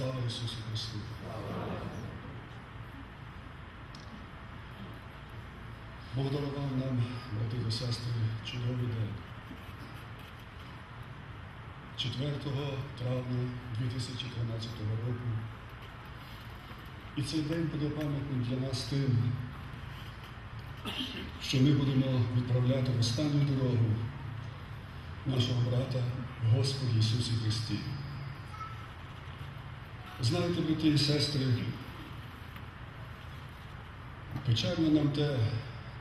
Слава Ісусу Христу! Бог дарував нам, брати та сестри, чудовий день. 4 травня 2013 року. І цей день буде пам'ятним для нас тим, що ми будемо відправляти в останню дорогу нашого брата в Господі Ісусі Христі. Знаєте, брати і сестри, печально нам те,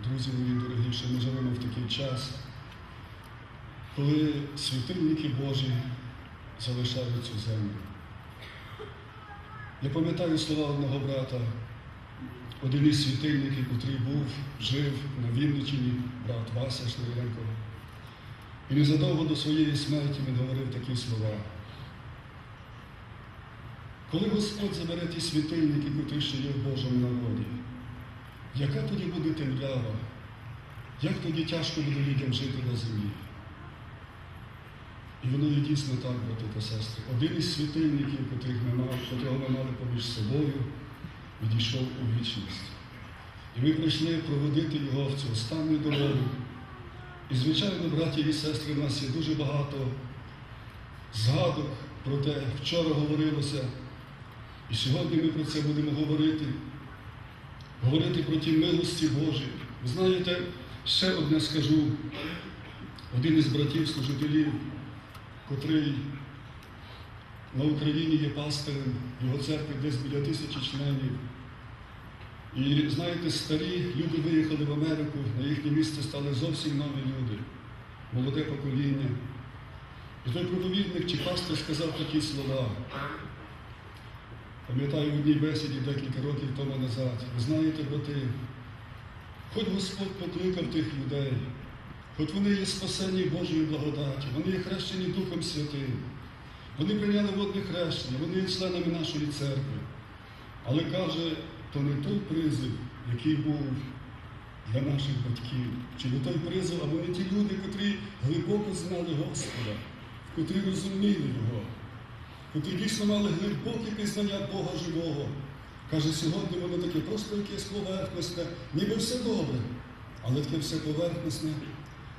друзі мої дорогі, що ми живемо в такий час, коли світильники Божі залишають цю землю. Я пам'ятаю слова одного брата, один із світильників, котрий був, жив на Вінниччині, брат Вася Шлеєнко. І незадовго до своєї смерті він говорив такі слова. Коли Господь забере ті світильники, котрі ще є в Божому народі, яка тоді буде темрява? Як тоді тяжко буде людям жити на землі? І воно є дійсно так, брати та сестри. Один із світильників, котрих ми мали, котрого ми мали поміж собою, відійшов у вічність. І ми прийшли проводити його в цю останню дорогу. І, звичайно, браті і сестри, в нас є дуже багато згадок про те, вчора говорилося, і сьогодні ми про це будемо говорити, говорити про ті милості Божі. Ви знаєте, ще одне скажу, один із братів служителів, котрий на Україні є пастирем, його церкви десь біля тисячі членів. І знаєте, старі люди виїхали в Америку, на їхнє місце стали зовсім нові люди, молоде покоління. І той проповідник чи пастор сказав такі слова. Пам'ятаю в одній бесіді декілька років тому назад. Ви знаєте, брати, хоч Господь покликав тих людей, хоч вони є спасені Божою благодаті, вони є хрещені Духом Святим, вони прийняли водне хрещення, вони є членами нашої церкви. Але каже, то не той призив, який був для наших батьків, чи не той призив, а вони ті люди, котрі глибоко знали Господа, котрі розуміли Його, котрі дійсно мали глибоке пізнання Бога живого. Каже, сьогодні воно таке просто якесь поверхностне, ніби все добре, але таке все поверхностне.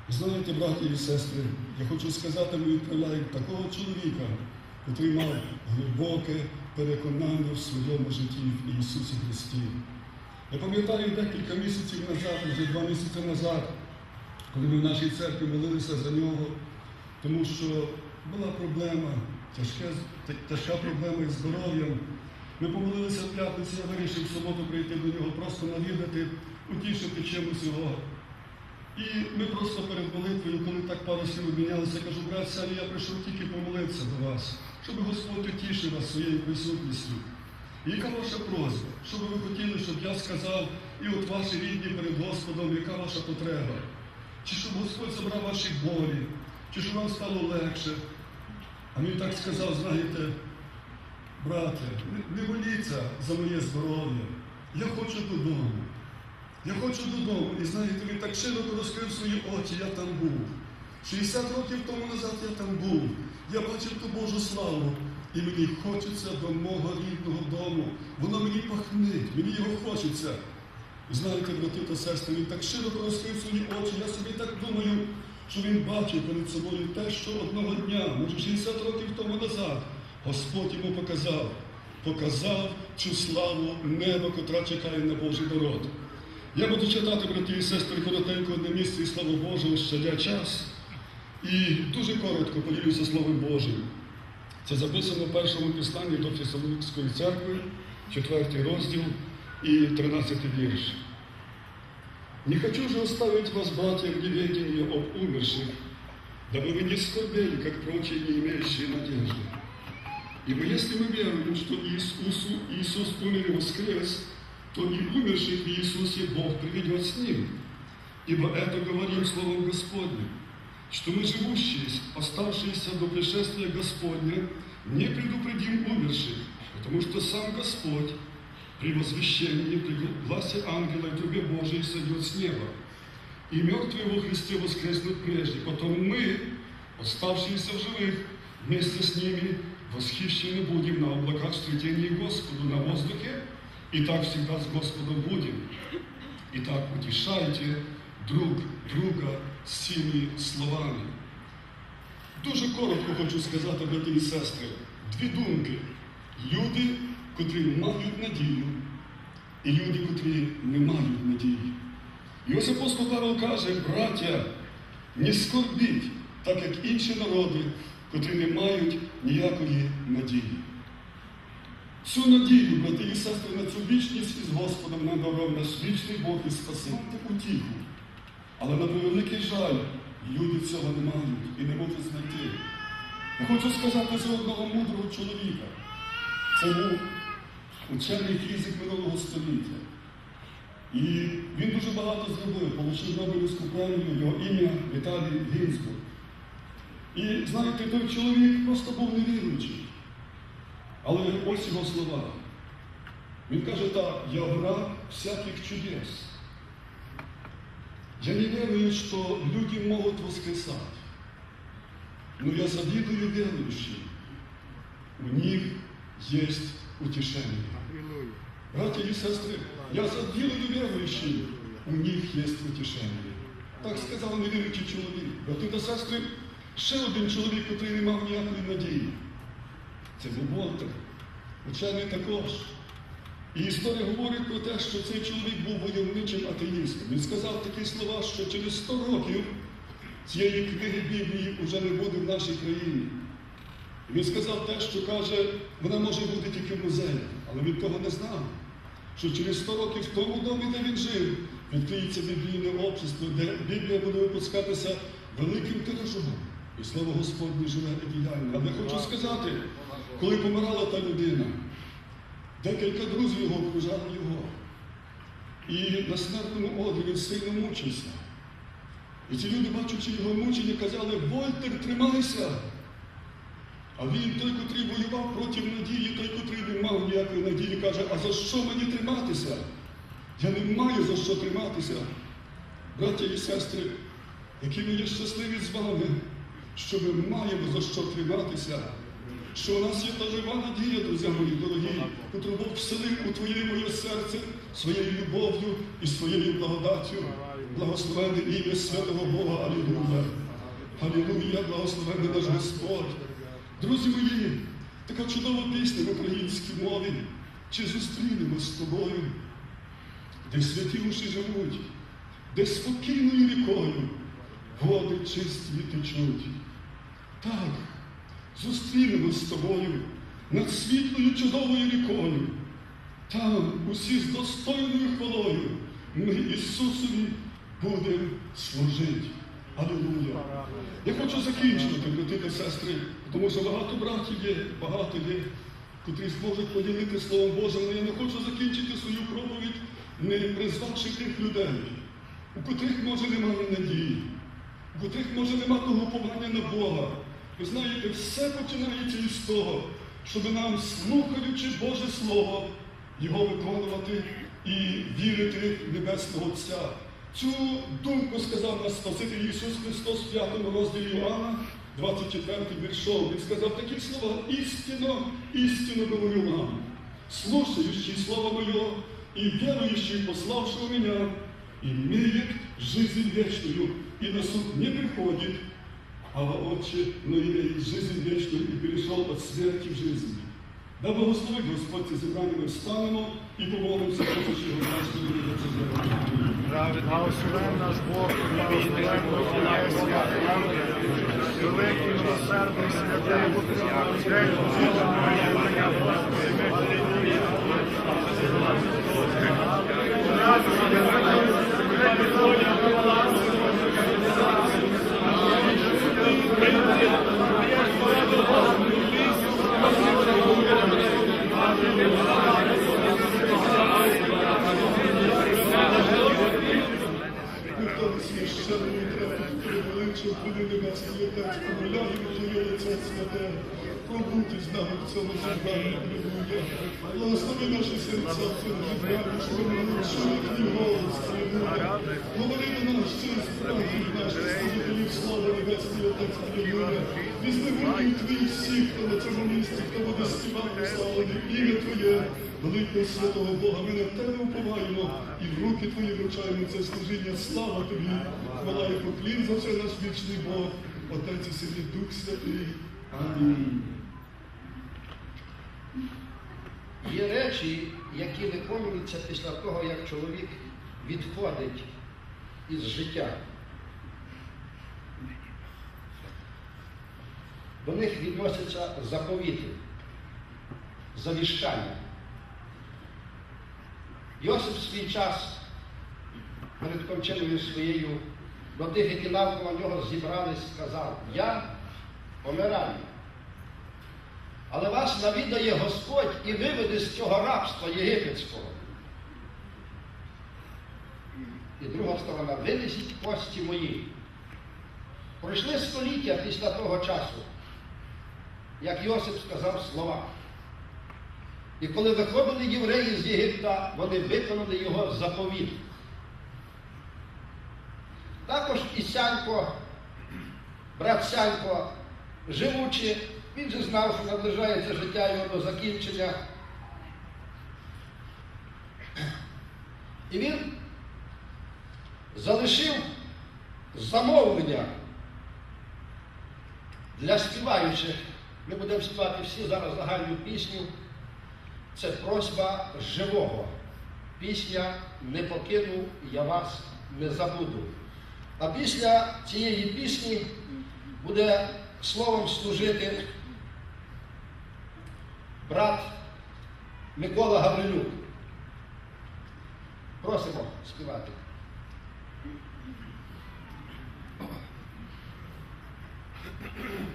Знаєте, браті і сестри, я хочу сказати, ми відправляємо такого чоловіка, який мав глибоке переконання в своєму житті в Ісусі Христі. Я пам'ятаю декілька місяців назад, вже два місяці назад, коли ми в нашій церкві молилися за нього, тому що була проблема, тяжка, тяжка проблема із здоров'ям. Ми помолилися в п'ятницю, я вирішив в суботу прийти до нього, просто навідати, утішити чимось його. І ми просто перед молитвою, коли так пару слів обмінялися, я кажу, брат Салі, я прийшов тільки помолитися до вас, щоб Господь утішив вас своєю присутністю. Яка ваша просьба? Що би ви хотіли, щоб я сказав, і от ваші рідні перед Господом, яка ваша потреба? Чи щоб Господь забрав ваші болі, чи щоб вам стало легше? А він так сказав, знаєте, брате, не, моліться за моє здоров'я. Я хочу додому. Я хочу додому. І знаєте, він так широко розкрив свої очі, я там був. 60 років тому назад я там був. Я бачив ту Божу славу. І мені хочеться до мого рідного дому. Воно мені пахнить, мені його хочеться. Знаєте, брати та сестри, він так широко розкрив свої очі. Я собі так думаю, що він бачив перед собою те, що одного дня, може 60 років тому назад, Господь йому показав, показав цю славу неба, котра чекає на Божий народ. Я буду читати, брати і сестри, коротенько одне місце і Слово Боже, щадя час. І дуже коротко поділюся Словом Божим. Це записано в першому посланні до Фесалонської церкви, 4 розділ і 13 вірш. Не хочу же оставить вас, братья, в неведении об умерших, дабы вы не скорбели, как прочие, не имеющие надежды. Ибо если мы веруем, что Иисус, Иисус умер и воскрес, то и умерших в Иисусе Бог приведет с Ним. Ибо это говорим Словом Господним, что мы живущие, оставшиеся до пришествия Господня, не предупредим умерших, потому что сам Господь при возвещении, при гласе ангела и трубе Божией сойдет с неба. И мертвые во Христе воскреснут прежде, потом мы, оставшиеся в живых, вместе с ними Восхищены будем на облаках встретении Господу на воздухе, и так всегда с Господом будем. Итак, утішайте друг друга з цими словами. Дуже коротко хочу сказати, брати і сестри, дві думки. Люди, котрі мають надію, і люди, котрі не мають надії. І ось апостол Павло каже, браття, не скорбіть, так як інші народи, котрі не мають ніякої надії. Цю надію, брати і сестри, на цю вічність із Господом нам дарував наш вічний Бог і Спаситель утіху. Але на превеликий жаль, люди цього не мають і не можуть знайти. Я хочу сказати за одного мудрого чоловіка. Це був учений фізик минулого століття. І він дуже багато зробив, отримав Нобелівську премію, його ім'я Віталій Гінзбург. І знаєте, той чоловік просто був невіруючий. Але ось його слова. Він каже так, я враг всяких чудес. Я не верую, что люди могут воскресать. Но я завидую верующим. У них есть утешение. Братья и сестры, я завидую верующим. У них есть утешение. Так сказав невіруючий чоловік. Брати та сестри, ще один чоловік, який не мав ніякої надії. Це був Волтер. Учений також. І історія говорить про те, що цей чоловік був войовничим атеїстом. Він сказав такі слова, що через 100 років цієї книги Біблії вже не буде в нашій країні. І він сказав те, що каже, вона може бути тільки в музеї, але він того не знав. Що через 100 років в тому домі, де він жив, відкриється біблійне общество, де Біблія буде випускатися великим тиражом. І слово Господнє живе і діяльне. Але хочу сказати, коли помирала та людина, Декілька друзів його окружали його. І на смертному одрі він сильно мучився. І ці люди, бачучи його мучення, казали, Вольтер, тримайся. А він, той, котрий воював проти надії, той, котрий не мав ніякої надії, каже, а за що мені триматися? Я не маю за що триматися. Браття і сестри, які є щасливі з вами, що ми маємо за що триматися що у нас є та жива надія, друзі мої дорогі, котру Бог вселив у твоє моє серце своєю любов'ю і своєю благодаттю. Благословенне ім'я святого Бога, Алілуя. Алілуя, благословенний наш Господь. Друзі мої, така чудова пісня в українській мові. Чи зустрінемось з тобою, де святі уші живуть, де спокійною рікою води чисті течуть. Так, зустрінемось з тобою над світлою чудовою рікою. Там усі з достойною хвалою ми Ісусові будемо служити. Алілуя! Я хочу закінчувати, брати та сестри, тому що багато братів є, багато є, котрі зможуть поділити Словом Божим, але я не хочу закінчити свою проповідь, не призвавши тих людей, у котрих може немає надії, у котрих може немає того уповання на Бога. Ви знаєте, все починається із того, щоб нам, слухаючи Боже Слово, його виконувати і вірити в Небесного Отця. Цю думку сказав наш Спаситель Ісус Христос в 5 розділі Іоанна, 24 віршом. Він сказав такі слова, істинно, істинно говорю вам, слушающий Слово Мое и верующий, пославшего Меня, имеет жизнь вечную, и на суд не приходит, а Отче, но имеет жизнь вечную и перешел от смерти в жизнь. Да благословить Господь це зібрання ми встанемо і помолимося, просячи його нашого Господа. Благословен наш Бог, благословен Бог Єсія, великий милосердний святий, день Ніхто священний треба перевеличив, коли небесний Отець, помиляємо Твоє лице святе. Побути з нами в цьому. Алілуя. Благослови наші серця в цьому зібранні, щоб ми чути твій голос. Алілуя. Говори до нас через братів наших служителів слава Небесний Отець. Алілуя. Візьми твій всіх, хто на цьому місці, хто буде співати славити ім'я Твоє. Великого святого Бога, ми на тебе уповаємо і в руки твої вручаємо це служіння. Слава тобі, хвала і поклін за все наш вічний Бог, Отець і Син і Дух Святий. Амінь. Є речі, які виконуються після того, як чоловік відходить із життя. До них відносяться заповіти, завіщання. Йосип свій час перед кончиною своєю до тих, які навколо нього зібрались, сказав, я помираю. Але вас навідає Господь і виведе з цього рабства єгипетського. І друга сторона, винесіть кості мої. Пройшли століття після того часу, як Йосип сказав слова. І коли виходили євреї з Єгипта, вони виконали його заповіт. Також і Сянько, брат Сянько, живучи, він же знав, що наближається життя його до закінчення. І він залишив замовлення для співаючих. Ми будемо співати всі зараз загальну пісню. Це просьба живого. Пісня Не покину, я вас не забуду. А після цієї пісні буде словом служити брат Микола Гаврилюк. Просимо співати. Stradania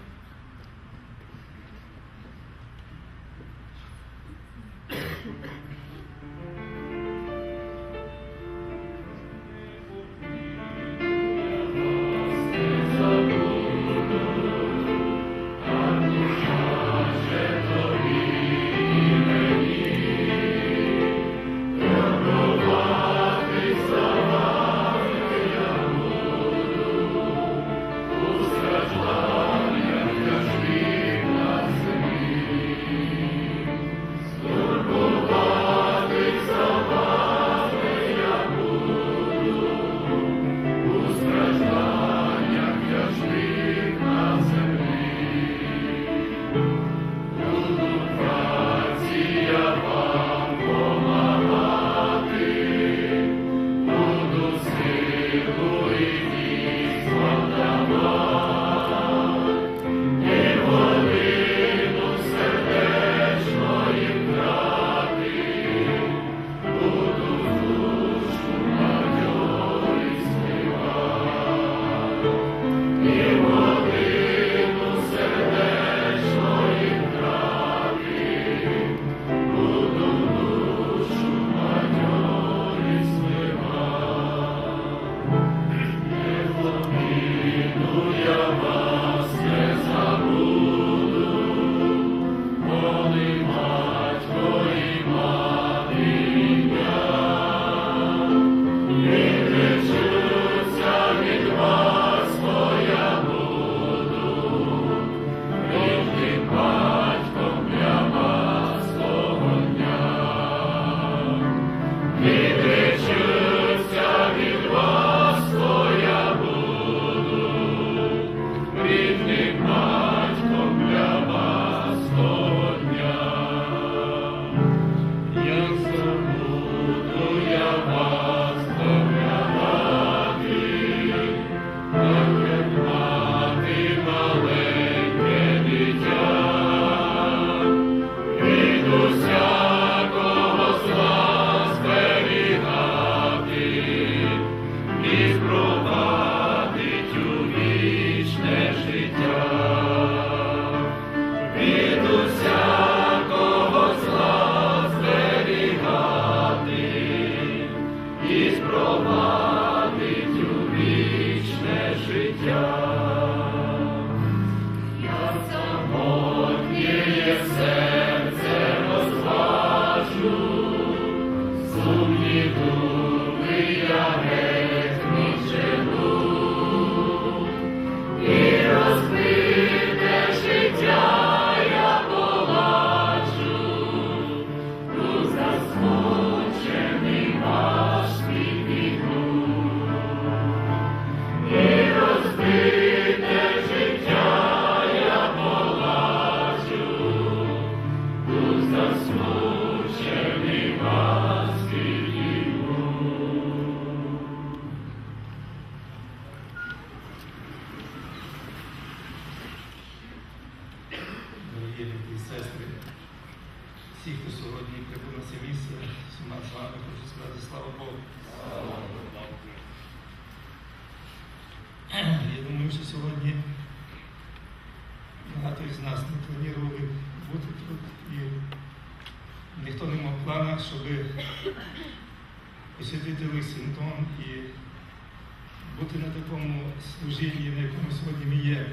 бути на такому служінні, на якому сьогодні ми є.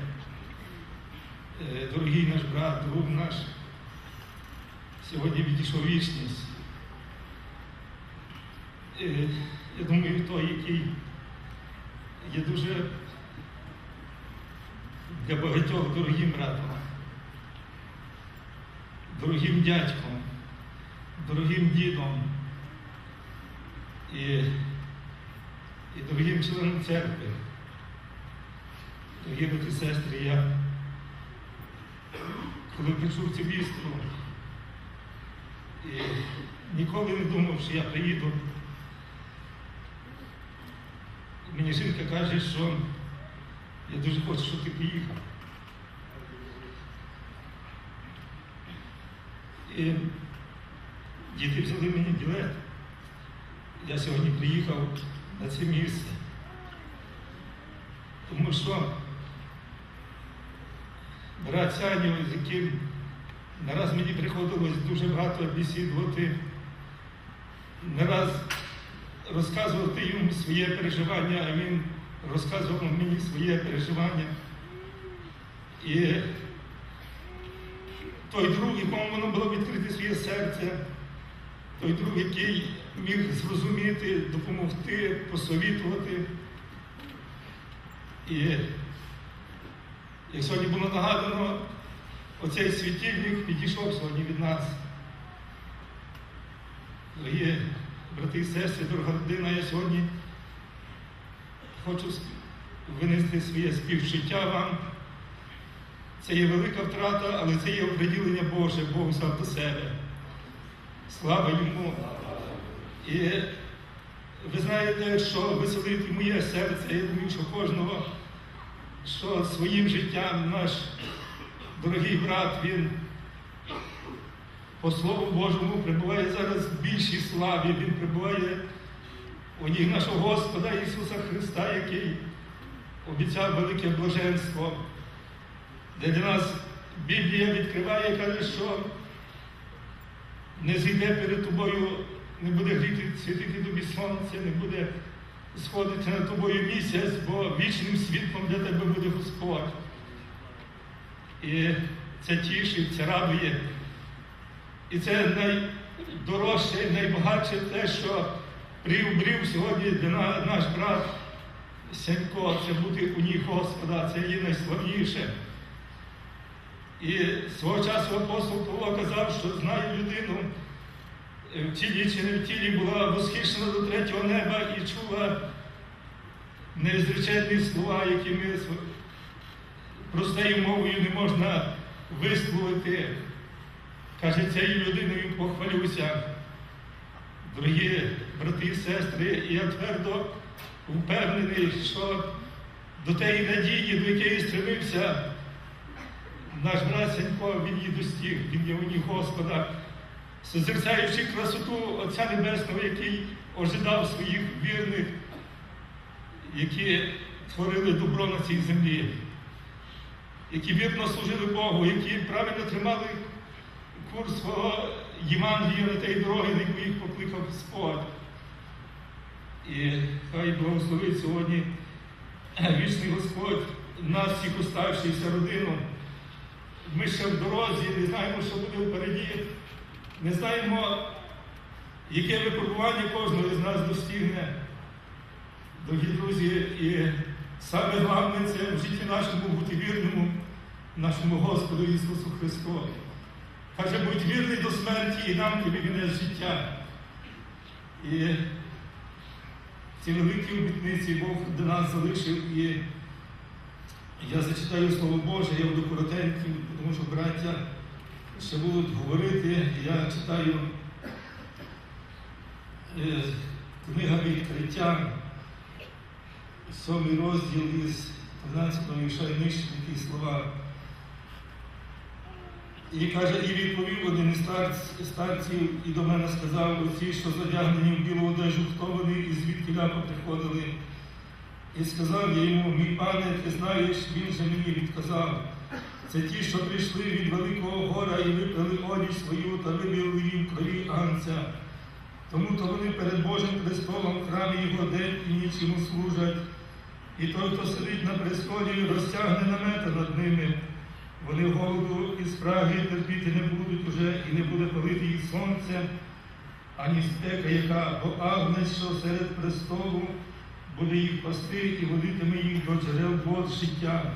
Е, Дорогий наш брат, друг наш, сьогодні відійшов вічність. Е, Я думаю, той, який є дуже для багатьох дорогим братом, дорогим дядьком, дорогим дідом і, і дорогим членом церкви. Дорогі брати сестри, я коли почув цю вістку, і ніколи не думав, що я приїду. Мені жінка каже, що я дуже хочу, щоб ти приїхав. І діти взяли мені білет. Я сьогодні приїхав на це місце. Тому що брат Сяню, з яким не раз мені приходилось дуже багато бесідувати, не раз розказувати йому своє переживання, а він розказував мені своє переживання. І той друг, якому воно було відкрите своє серце, той друг, який міг зрозуміти, допомогти, посовітувати. І як сьогодні було нагадано, оцей світильник підійшов сьогодні від нас. Дорогі брати і сестри, дорога родина, я сьогодні хочу винести своє співчуття вам. Це є велика втрата, але це є оприділення Боже, Бог взяв до себе. Слава йому. І ви знаєте, що веселить моє серце, я думаю, що кожного, що своїм життям наш дорогий брат, він по Слову Божому прибуває зараз в більшій славі, він прибуває у ній нашого Господа Ісуса Христа, який обіцяв велике блаженство, де для нас Біблія відкриває і каже, що не зійде перед тобою, не буде гріти світити тобі сонце, не буде сходити над тобою місяць, бо вічним світлом для тебе буде Господь. І це тішить, це радує. І це найдорожче, найбагатше те, що приобрів сьогодні наш брат Сянько, це бути у ній Господа, це є найславніше. І свого часу апостол Павло казав, що знає людину, в тілі чи не в тілі була восхищена до третього неба і чула незреченні слова, які ми простою мовою не можна висловити. Каже, цією людиною похвалюся. Дорогі брати і сестри, я твердо впевнений, що до тієї надії, до якої стремився наш брат Сенько, він її достиг, він є у ній Господа, созерцаючи красоту Отця Небесного, який ожидав своїх вірних, які творили добро на цій землі, які вірно служили Богу, які правильно тримали курс свого Євангелія на тієї дороги, на яку їх покликав Господь. І хай благословить сьогодні вічний Господь нас, всіх оставшися родину. Ми ще в дорозі, не знаємо, що буде впереді, не знаємо, яке випробування кожного з нас достигне. Дорогі друзі, і саме головне це в житті нашому бути вірному, нашому Господу Ісусу Христу. Каже, будь вірний до смерті і нам тобі вінець життя. І ці великі обітниці Бог до нас залишив. І я зачитаю Слово Боже, я буду коротеньким, тому що браття ще будуть говорити. Я читаю е, книга відкриття, сьомий розділ із 13-го вірша і нижче такі слова. І каже, і відповів один із старців і до мене сказав, оці, що задягнені в білу одежу хто вони і звідки нам приходили. І сказав я йому, мій пане, ти знаєш, він же мені відказав. Це ті, що прийшли від Великого гора і випили одіж свою та вибили їм крові анця. Тому то вони перед Божим престолом в храмі його день і ніч йому служать. І той, хто сидить на престолі, розтягне намети над ними. Вони голоду і спраги терпіти не будуть уже, і не буде палити їх сонце, ані спека, яка, бо агнець, що серед престолу, буде їх пасти і водитиме їх до джерел вод життя,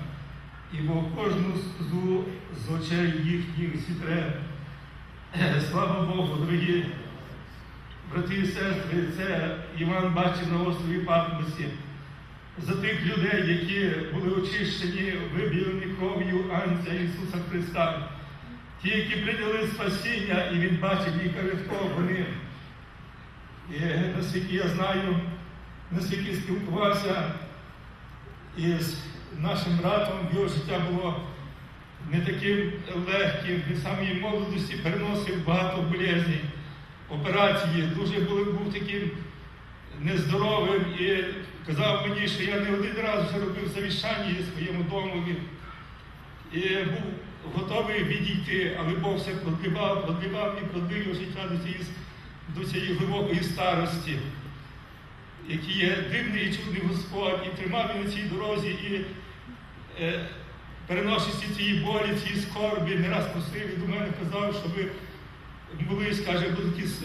і бо кожну злу з очей їхніх зітре. Слава Богу, дорогі брати і сестри, це Іван бачив на острові Патмосі за тих людей, які були очищені, вибілені кров'ю Анця Ісуса Христа, ті, які прийняли спасіння, і Він бачив їх, хто вони. І наскільки я знаю, наскільки спілкувався із нашим братом, його життя було не таким легким, він самій молодості переносив багато болезней, операції, дуже були, був таким нездоровим і казав мені, що я не один раз вже робив завіщання своєму домові. І був готовий відійти, але Бог все продлівав, продлівав і продлив його життя до цієї, до цієї глибокої старості, який є дивний і чудний Господь, і тримав він на цій дорозі, і переносячи цієї болі, цієї скорбі, не раз просив і до мене казав, щоб були, скаже, будуть якісь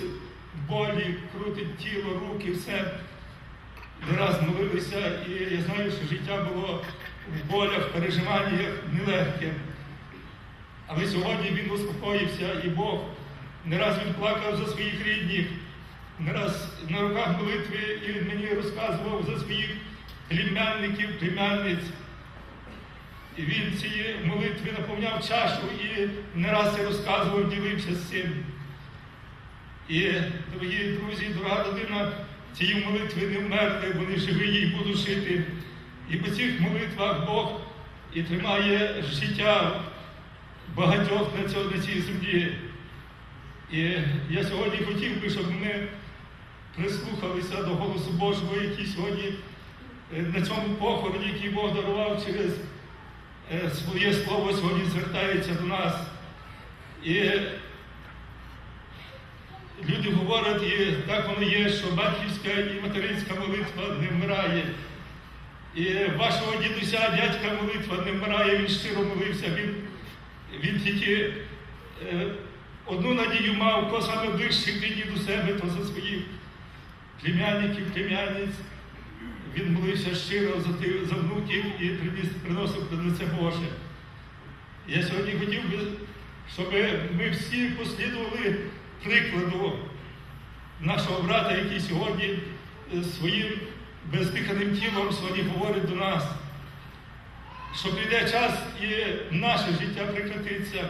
болі, крутить тіло, руки, все. Не раз молилися, і я знаю, що життя було в болях, в переживаннях нелегке. Але сьогодні він успокоївся, і Бог не раз він плакав за своїх рідних, не раз на руках молитви і він мені розказував за своїх племянників, племянниць. І він цієї молитви наповняв чашу і не раз я розказував, ділився з цим. І, дорогі друзі, дорога родина, цієї молитви не вмерли, вони живі і будуть жити. І по цих молитвах Бог і тримає життя багатьох на, цій землі. І я сьогодні хотів би, щоб ми прислухалися до голосу Божого, який сьогодні е, на цьому похороні, який Бог дарував через своє слово, сьогодні звертається до нас. І люди говорять, і так воно є, що батьківська і материнська молитва не вмирає. І вашого дідуся, дядька молитва не вмирає, він щиро молився, він, він тільки е, одну надію мав, хто саме ближче до себе, то за своїх племянників, племянниць. Він молився щиро за, внуків і приносив під лице Боже. Я сьогодні хотів би, щоб ми всі послідували прикладу нашого брата, який сьогодні е, своїм бездиханим тілом сьогодні говорить до нас, що прийде час і наше життя прекратиться.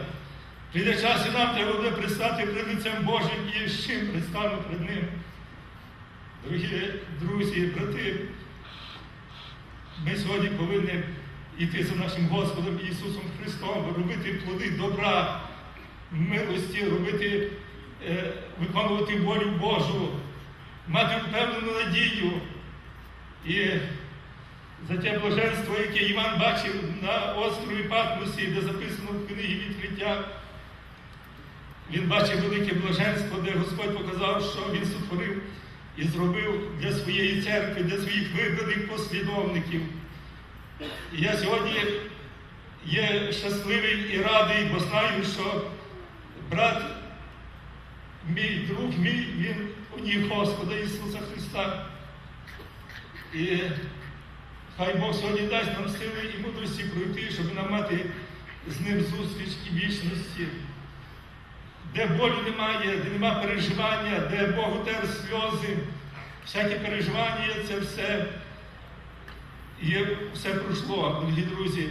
Прийде час і нам треба буде пристати перед лицем Божим і з чим пристану перед Ним. Дорогі друзі, брати, ми сьогодні повинні йти за нашим Господом Ісусом Христом, робити плоди добра, милості, робити, е, виконувати волю Божу, мати впевнену надію. І за те блаженство, яке Іван бачив на острові Патмосі, де записано в книгі відкриття, він бачив велике блаженство, де Господь показав, що Він сотворив і зробив для своєї церкви, для своїх вибраних послідовників. І я сьогодні є щасливий і радий, бо знаю, що брат, мій друг мій, він у ній Господа Ісуса Христа. І хай Бог сьогодні дасть нам сили і мудрості пройти, щоб нам мати з ним зустріч і вічності, де болю немає, де нема переживання, де Бог утер сльози, всякі переживання, це все є, все пройшло, дорогі друзі.